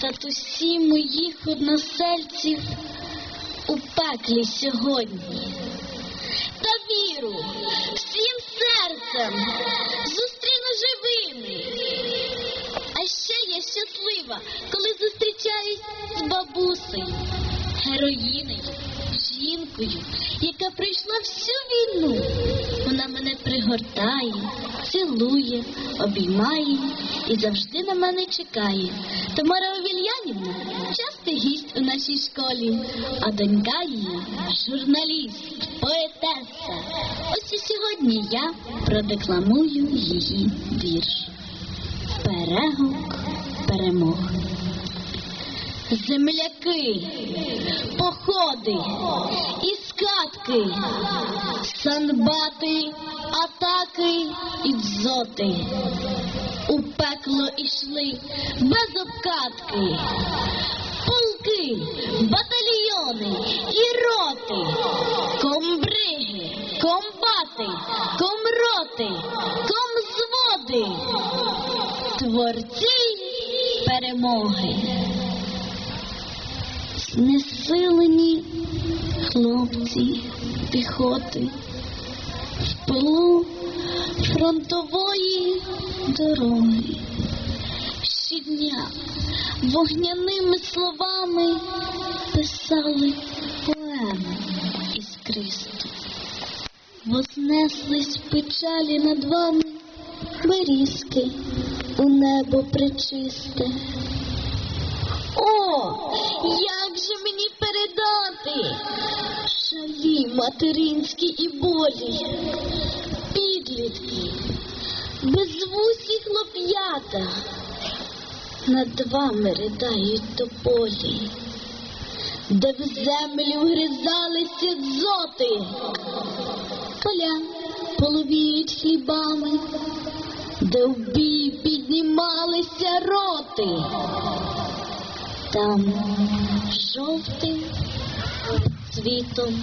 татусі моїх односельців у пеклі сьогодні. Та віру всім серцем зустріну живими. А ще я щаслива, коли зустрічаюсь з бабусею, героїнею, жінкою, яка пройшла всю війну. Вона мене пригортає, цілує, обіймає і завжди на мене чекає. Тамара Овільянівна частий гість у нашій школі, а донька її журналіст, поетеса. Ось і сьогодні я продекламую її вірш. Перегук перемог. Земляки, походи і скатки, санбати, атаки і дзоти. У пекло ішли без обкатки, полки, батальйони і роти, комбриги, комбати, комроти, комзводи, творці перемоги. Знесилені хлопці піхоти в пилу фронтової дороги. Щодня вогняними словами писали поеми іскристо. Вознеслись печалі над вами берізки у небо причисте. О, як же мені передати? Шалі материнські і болі, підлітки, безвусі хлоп'ята, над вами ридають тополі, де в землю вгризалися дзоти, поля половіють хлібами, де в бій піднімалися роти. Там жовтим цвітом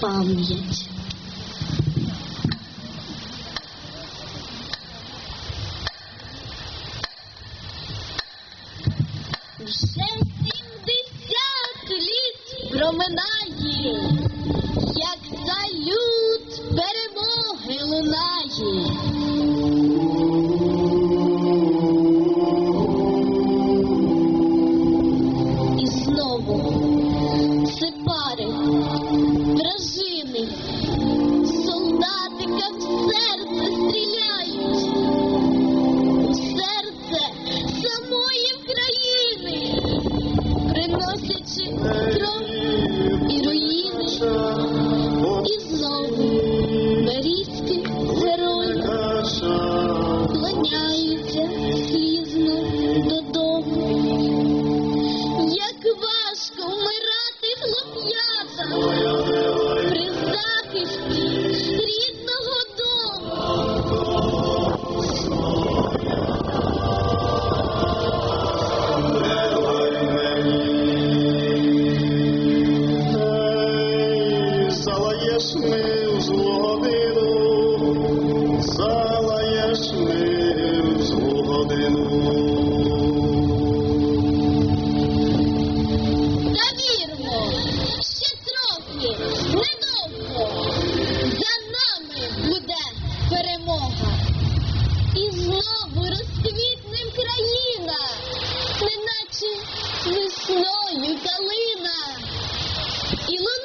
пам'ять. Вже сімдесят літ проминає, як салют перемоги лунає. Thank you. Madalena! E Luna